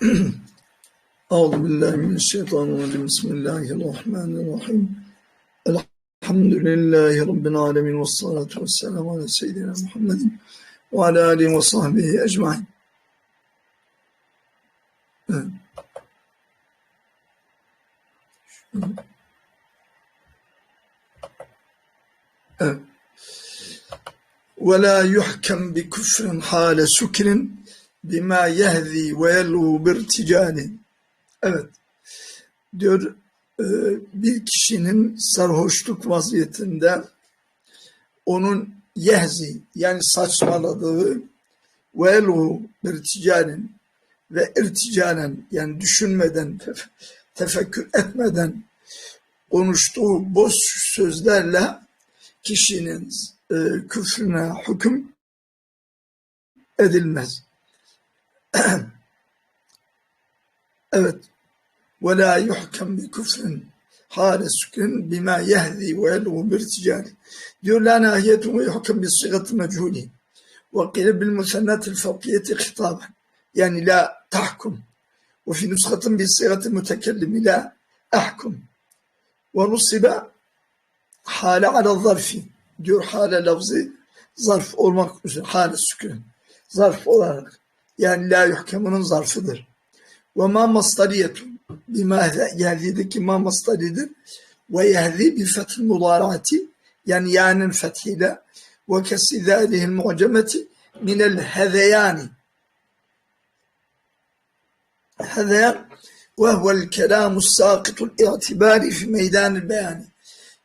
أعوذ بالله من الشيطان الرجيم. بسم الله الرحمن الرحيم. الحمد لله رب العالمين والصلاة والسلام على سيدنا محمد وعلى آله وصحبه أجمعين. ولا يحكم بكفر حال سكر. bima yehzi ve yelu birticanin. Evet. Diyor e, bir kişinin sarhoşluk vaziyetinde onun yehzi yani saçmaladığı ve yelu birticanin ve irticanen yani düşünmeden tefekkür etmeden konuştuğu boş sözlerle kişinin e, küfrüne hüküm edilmez. evet. Ve la yuhkem bi küfrin hâle sükrin bima yehzi ve yelgu bir ticari. Diyor la nahiyetu ve yuhkem bi sıgatı mechuli. Ve qile bil musennatil fevkiyeti hitaben. Yani la tahkum. Ve fi nuskatın bi sıgatı mütekellimi la ahkum. Ve nusiba hale ala zarfi. Diyor hale lafzı zarf olmak üzere. Hale sükun. Zarf olarak. Yani la yuhkemunun zarfıdır. Ve ma mastariyetun. Bima yehdideki ma mastaridir. Ve yehdi bi fethil mudaraati. Yani ya'nın fethiyle. Ve kesi zâlihil mu'cemeti minel hezeyani. Hezeyan ve huvel kelamu sâkitul i'tibari fi meydanil beyani.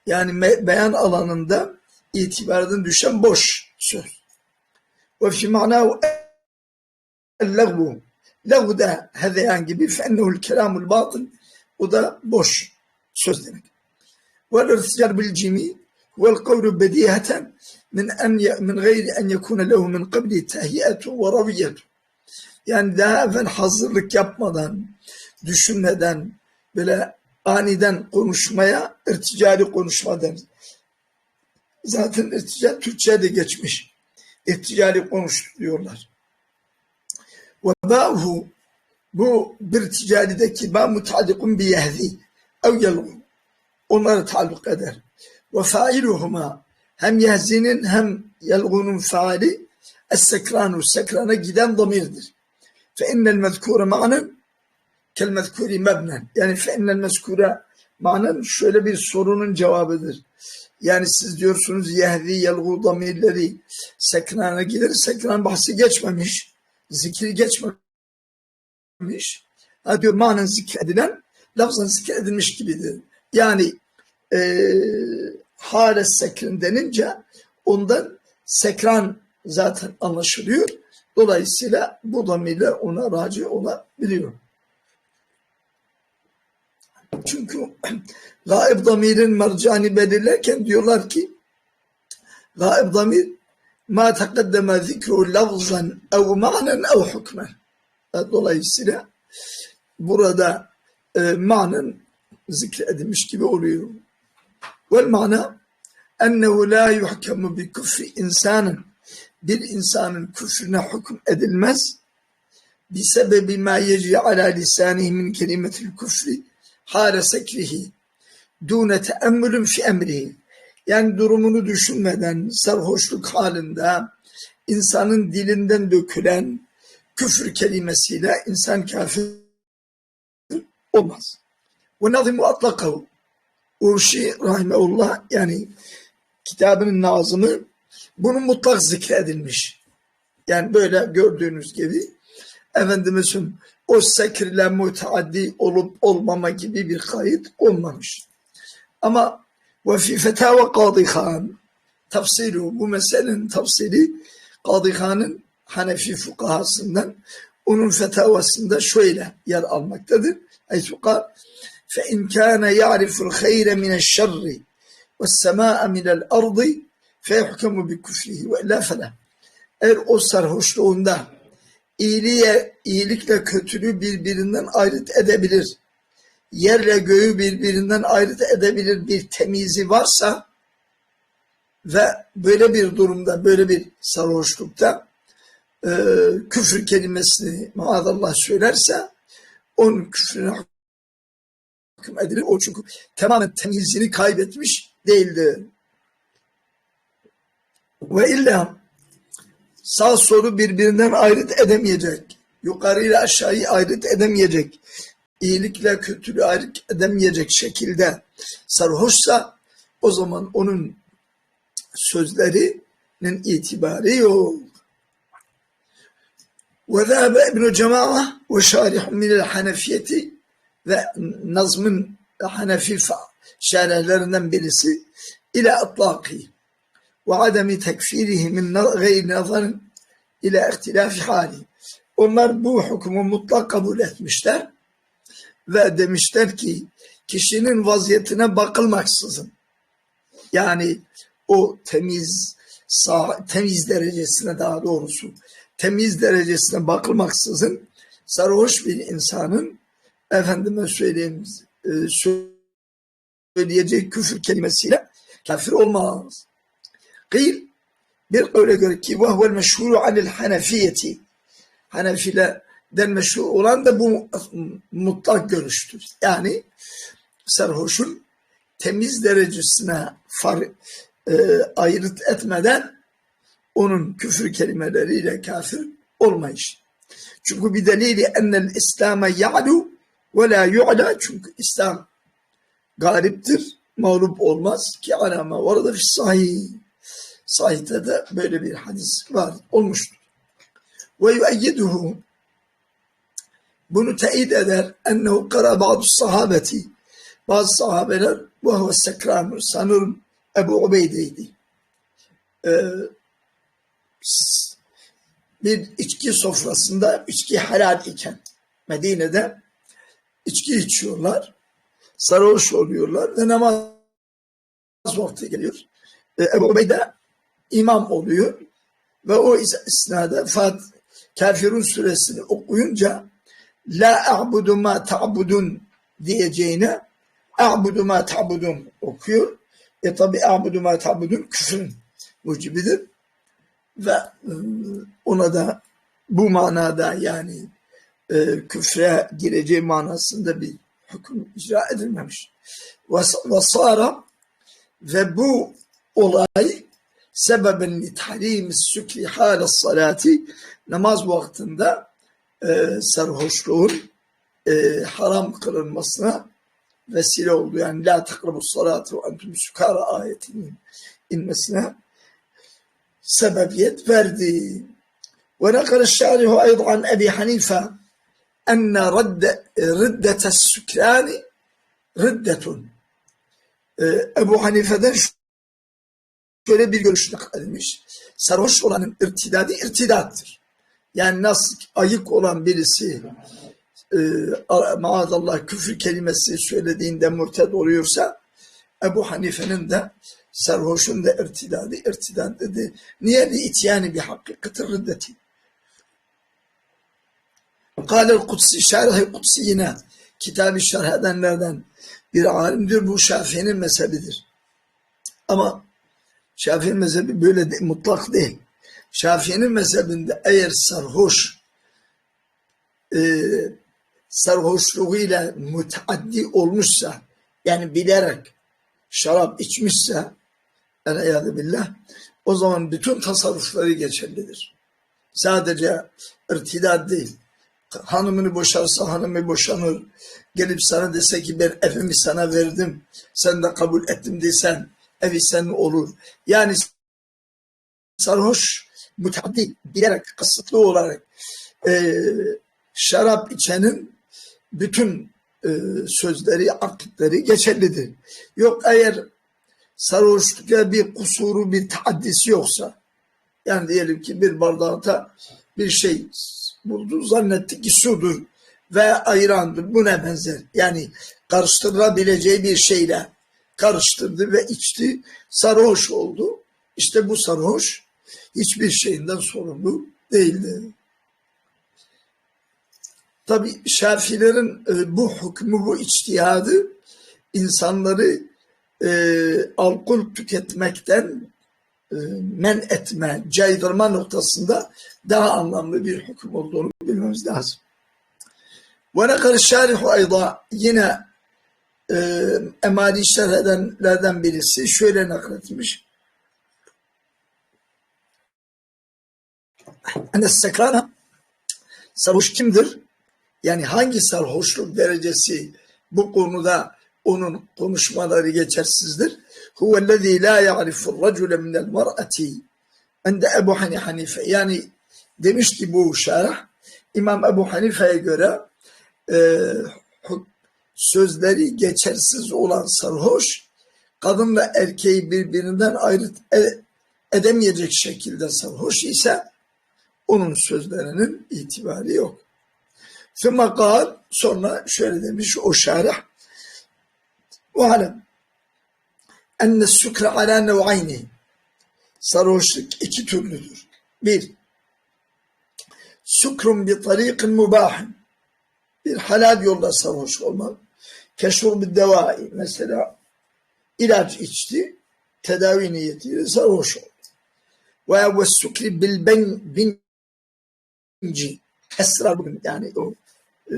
Yani beyan alanında itibardan düşen boş söz. Ve fi ma'nahu el-lagvu. Lagvu da hezeyan gibi fennehu'l kelamul batıl. O da boş söz demek. Vel irtical bil cimi vel kavlu bediheten min en min gayri en yekune lehu min qabli tehiyyetu ve raviyetu. Yani daha evvel hazırlık yapmadan, düşünmeden, böyle aniden konuşmaya irticali konuşma deriz. Zaten irtical Türkçe'ye de geçmiş. İrticali konuştu diyorlar. Ba'hu bu bir ticalideki ba mutadikun bi yehzi ev yelgu. Onları taluk eder. Ve failuhuma hem yehzinin hem yelgunun faali es-sekranu sekrana giden damirdir. Fe innel mezkure ma'nen kel mezkuri mebnen. Yani fe innel mezkure manen şöyle bir sorunun cevabıdır. Yani siz diyorsunuz yehdi yelgu damirleri sekrana gider. Sekran bahsi geçmemiş. Zikri geçmemiş. Ha diyor manen zikredilen lafzan zikredilmiş gibidir. Yani e, hale sekrin denince ondan sekran zaten anlaşılıyor. Dolayısıyla bu damirler ona raci olabiliyor. Çünkü gaib damirin mercani belirlerken diyorlar ki gaib damir ma takaddeme zikru lafzan ev ma'nen ev hükmen. Dolayısıyla burada e, manen zikredilmiş gibi oluyor. Vel mana ennehu la yuhkemu bi küfri insanın bir insanın küfrüne hüküm edilmez bi sebebi ma yecri ala lisanihi min kelimetil küfri hale sekrihi dune teemmülün fi emrihi yani durumunu düşünmeden sarhoşluk halinde insanın dilinden dökülen küfür kelimesiyle insan kafir olmaz. Ve nazimu atlakahu Urşi Rahimeullah yani kitabının nazımı bunun mutlak zikredilmiş. Yani böyle gördüğünüz gibi Efendimiz'in o sekirle müteaddi olup olmama gibi bir kayıt olmamış. Ama ve fetava Kadı Han tafsiru bu meselenin tafsiri Kadı Han'ın Hanefi fukahasından onun fetavasında şöyle yer almaktadır. Eytuka fe in kana ya'riful hayre min şerri ve semaa min el ardı fe yuhkamu bi küfrihi ve la fela. Eğer o sarhoşluğunda iyiliğe, iyilikle kötülüğü birbirinden ayrıt edebilir yerle göğü birbirinden ayrıt edebilir bir temizi varsa ve böyle bir durumda, böyle bir sarhoşlukta e, küfür kelimesini maazallah söylerse onun küfrüne hüküm edilir. O çünkü tamamen temizliğini kaybetmiş değildi. Ve illa sağ solu birbirinden ayrıt edemeyecek. Yukarı ile aşağıyı ayrıt edemeyecek iyilikle kötülüğü ayrıt edemeyecek şekilde sarhoşsa o zaman onun sözlerinin itibarı yok. وذهب ابن جماعة وشارح من الحنفية ve nazmın Hanefi şerhlerinden birisi ile atlaki ve ademi tekfirihi min gayri nazarin ile ihtilafi hali. Onlar bu hükmü mutlak kabul etmişler ve demişler ki kişinin vaziyetine bakılmaksızın yani o temiz sağ, temiz derecesine daha doğrusu temiz derecesine bakılmaksızın sarhoş bir insanın efendime söyleyeyim e, söyleyeceği küfür kelimesiyle kafir olmaz. Kıyıl bir öyle göre ki vahvel meşhuru anil hanefiyeti Hanefilerden meşhur olan da bu mutlak görüştür. Yani sarhoşun temiz derecesine far, e, ayrıt etmeden onun küfür kelimeleriyle kafir olmayış. Çünkü bir delili ennel İslam'a ya'lu ve la yu'la çünkü İslam galiptir, mağlup olmaz ki alama orada fi sahih. Sahihte de böyle bir hadis var, olmuştur. Ve yueyyiduhu bunu teyit eder ennehu kara bazı sahabeti bazı sahabeler ve huve sekranur sanırım Ebu Ubeyde'ydi. Ee, bir içki sofrasında içki helal iken Medine'de içki içiyorlar. Sarhoş oluyorlar ve namaz vakti geliyor. Ee, Ebu Ubeyde imam oluyor ve o esnada Fat Kafirun suresini okuyunca La a'budu ma ta'budun diyeceğine a'budu ma ta'budun okuyor. E tabi a'budu ma ta'budun küfrün mucibidir. Ve e, ona da bu manada yani e, küfre gireceği manasında bir hüküm icra edilmemiş. Ve sara ve bu olay sebeben li tahrimi sükri hâle salati namaz vaktinde e, sarhoşluğun e, haram kılınmasına vesile oldu. Yani la takrabu salatu ve entum sukara ayetinin inmesine sebebiyet verdi. Ve nekal şarihu aydan an Ebi Hanife enne riddete sükrani riddetun. E, Ebu Hanife'den şöyle bir görüş nakledilmiş. Sarhoş olanın irtidadı irtidattır. Yani nasıl ayık olan birisi e, maazallah küfür kelimesi söylediğinde murted oluyorsa Ebu Hanife'nin de sarhoşun da irtidadı irtidad dedi. Niye li ityani bir hakikati riddeti. Kâlel Kutsi, Şerh-i Kutsi yine kitabı şerh edenlerden bir alimdir. Bu Şafii'nin mezhebidir. Ama Şafii mezhebi böyle de, mutlak değil. Şafii'nin mezhebinde eğer sarhoş e, sarhoşluğuyla müteaddi olmuşsa yani bilerek şarap içmişse eleyadu billah o zaman bütün tasarrufları geçerlidir. Sadece irtidad değil. Hanımını boşarsa hanımı boşanır. Gelip sana dese ki ben evimi sana verdim. Sen de kabul ettim desen evi senin olur. Yani sarhoş müteaddi bilerek kasıtlı olarak e, şarap içenin bütün e, sözleri, akitleri geçerlidir. Yok eğer sarhoşlukta bir kusuru, bir taaddisi yoksa, yani diyelim ki bir bardağda bir şey buldu, zannetti ki sudur ve ayrandır, bu ne benzer. Yani karıştırılabileceği bir şeyle karıştırdı ve içti, sarhoş oldu. İşte bu sarhoş hiçbir şeyinden sorumlu değildi. Tabi Şafilerin e, bu hükmü, bu içtihadı insanları e, alkol tüketmekten e, men etme, caydırma noktasında daha anlamlı bir hüküm olduğunu bilmemiz lazım. Ve ne kadar şarihu ayda yine e, emali şerh birisi şöyle nakletmiş. Ene sekrana sarhoş kimdir? Yani hangi sarhoşluk derecesi bu konuda onun konuşmaları geçersizdir? Huvellezî la ya'rifur racule minel mar'ati ende Ebu Hanife. Yani demiş bu şerh İmam Ebu Hanife'ye göre e, sözleri geçersiz olan sarhoş kadınla erkeği birbirinden ayırt e- edemeyecek şekilde sarhoş ise onun sözlerinin itibarı yok. Sümme kal sonra şöyle demiş o şarih ve alem enne sükre ala nev'ayni sarhoşluk iki türlüdür. Bir, sukrun bi tariqin mubahin bir halal yolda sarhoş olmak. Keşfur bir devai mesela ilaç içti tedavi niyetiyle sarhoş oldu. Ve ve sukri bil ben inci. Esrar yani o e,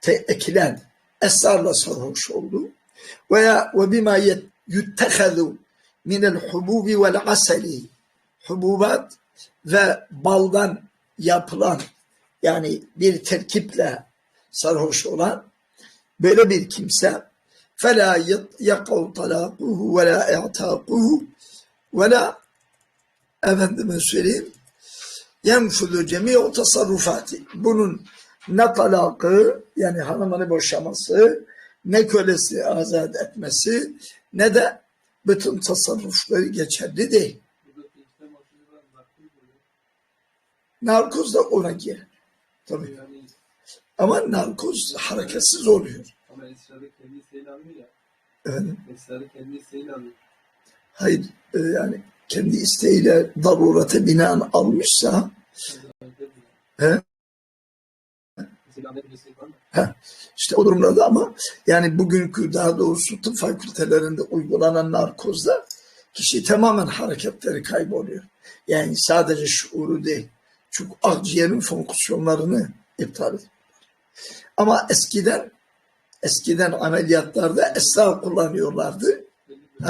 te, ekilen esrarla sarhoş oldu. Veya ve bima yuttehazu minel hububi vel asali hububat ve baldan yapılan yani bir terkiple sarhoş olan böyle bir kimse fela yakav talakuhu ve la i'takuhu ve la efendime söyleyeyim yenfudu cemi'u tasarrufati. Bunun ne talakı yani hanımını boşaması ne kölesi azat etmesi ne de bütün tasarrufları geçerli değil. Narkoz da ona girer. Tabii. Ama narkoz hareketsiz oluyor. Ama esrarı kendi isteğiyle alıyor ya. Efendim? Esrarı kendi isteğiyle alıyor. Hayır e, yani kendi isteğiyle darurete binaen almışsa he, mı? işte o durumlarda ama yani bugünkü daha doğrusu tıp fakültelerinde uygulanan narkozda kişi tamamen hareketleri kayboluyor. Yani sadece şuuru değil. Çünkü akciğerin fonksiyonlarını iptal ediyor. Ama eskiden eskiden ameliyatlarda esrar kullanıyorlardı.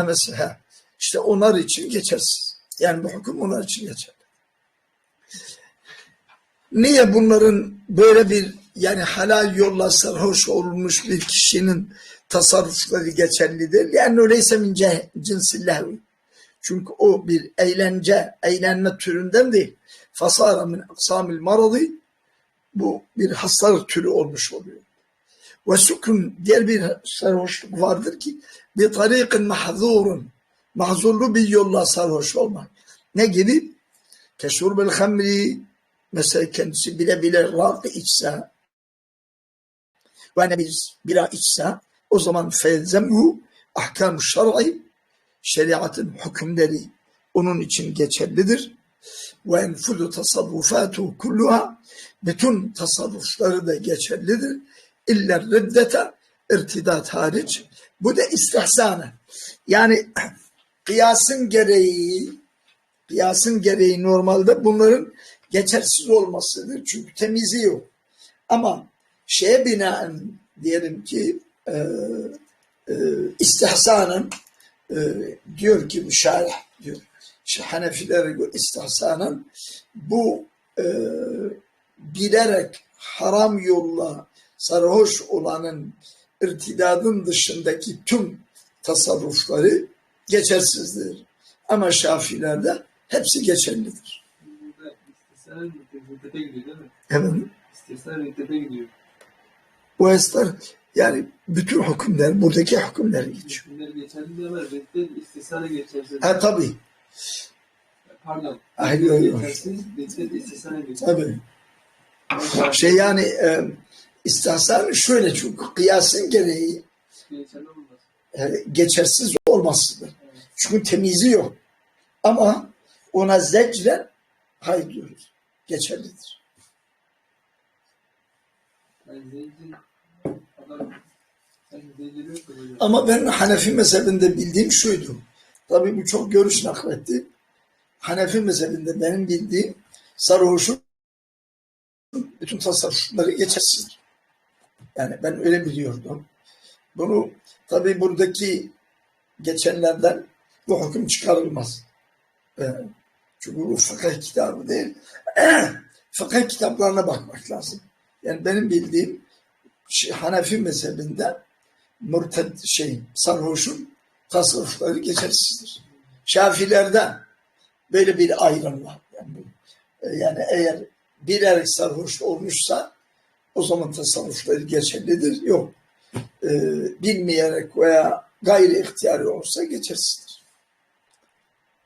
Mesela işte onlar için geçersiz. Yani bu hüküm onlar için geçerli. Niye bunların böyle bir yani halal yolla sarhoş olmuş bir kişinin tasarrufları geçerlidir? Yani öyleyse min cinsillahu. Çünkü o bir eğlence, eğlenme türünden değil. Fasara min aksamil maradı bu bir hastalık türü olmuş oluyor. Ve sukun diğer bir sarhoşluk vardır ki bir tarikin mahzurun mahzurlu bir yolla sarhoş olmak. Ne gibi? Keşurbel hamri mesela kendisi bile bile rakı içse ve ne bir bira içse o zaman feyzemhu ahkam-ı şer'i şeriatın hükümleri onun için geçerlidir. Ve enfudu tasarrufatu kulluha bütün tasarrufları da geçerlidir. İller reddete irtidat hariç. Bu da istihsanı. Yani kıyasın gereği kıyasın gereği normalde bunların geçersiz olmasıdır. Çünkü temizi yok. Ama şeye binaen diyelim ki e, e, istihsanın e, diyor ki müşarih diyor. İşte Hanefilere göre istihsanın bu e, bilerek haram yolla sarhoş olanın irtidadın dışındaki tüm tasarrufları geçersizdir. Ama Şafilerde hepsi geçerlidir. Gidiyor. Bu esler yani bütün hükümler, buradaki hükümler geçiyor. Hükümleri geçerli ama reddet istihsana geçersiz. Ha tabii, Pardon. Hayır, hayır. Reddet istihsana geçersiz. tabii. Şey yani e, istihsan şöyle çünkü kıyasın gereği Geçerli olmaz. geçersiz olmasıdır. Çünkü temizi yok. Ama ona zecren hayır diyoruz. Geçerlidir. Ama ben Hanefi mezhebinde bildiğim şuydu. Tabii bu çok görüş nakletti. Hanefi mezhebinde benim bildiğim sarhoşun bütün tasarrufları geçersizdir. Yani ben öyle biliyordum. Bunu tabii buradaki geçenlerden bu hüküm çıkarılmaz. Ee, çünkü bu fıkıh kitabı değil. fıkıh kitaplarına bakmak lazım. Yani benim bildiğim Hanefi mezhebinde murted şey sarhoşun tasarrufları geçersizdir. Şafilerde böyle bir ayrım var. Yani, e, yani eğer birer sarhoş olmuşsa o zaman tasarrufları geçerlidir. Yok. E, bilmeyerek veya gayri ihtiyari olsa geçersizdir.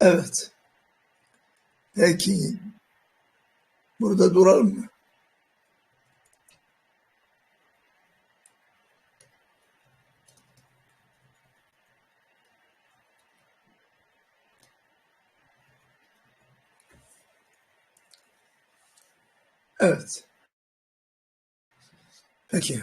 Evet. Peki. Burada duralım mı? Evet. Peki.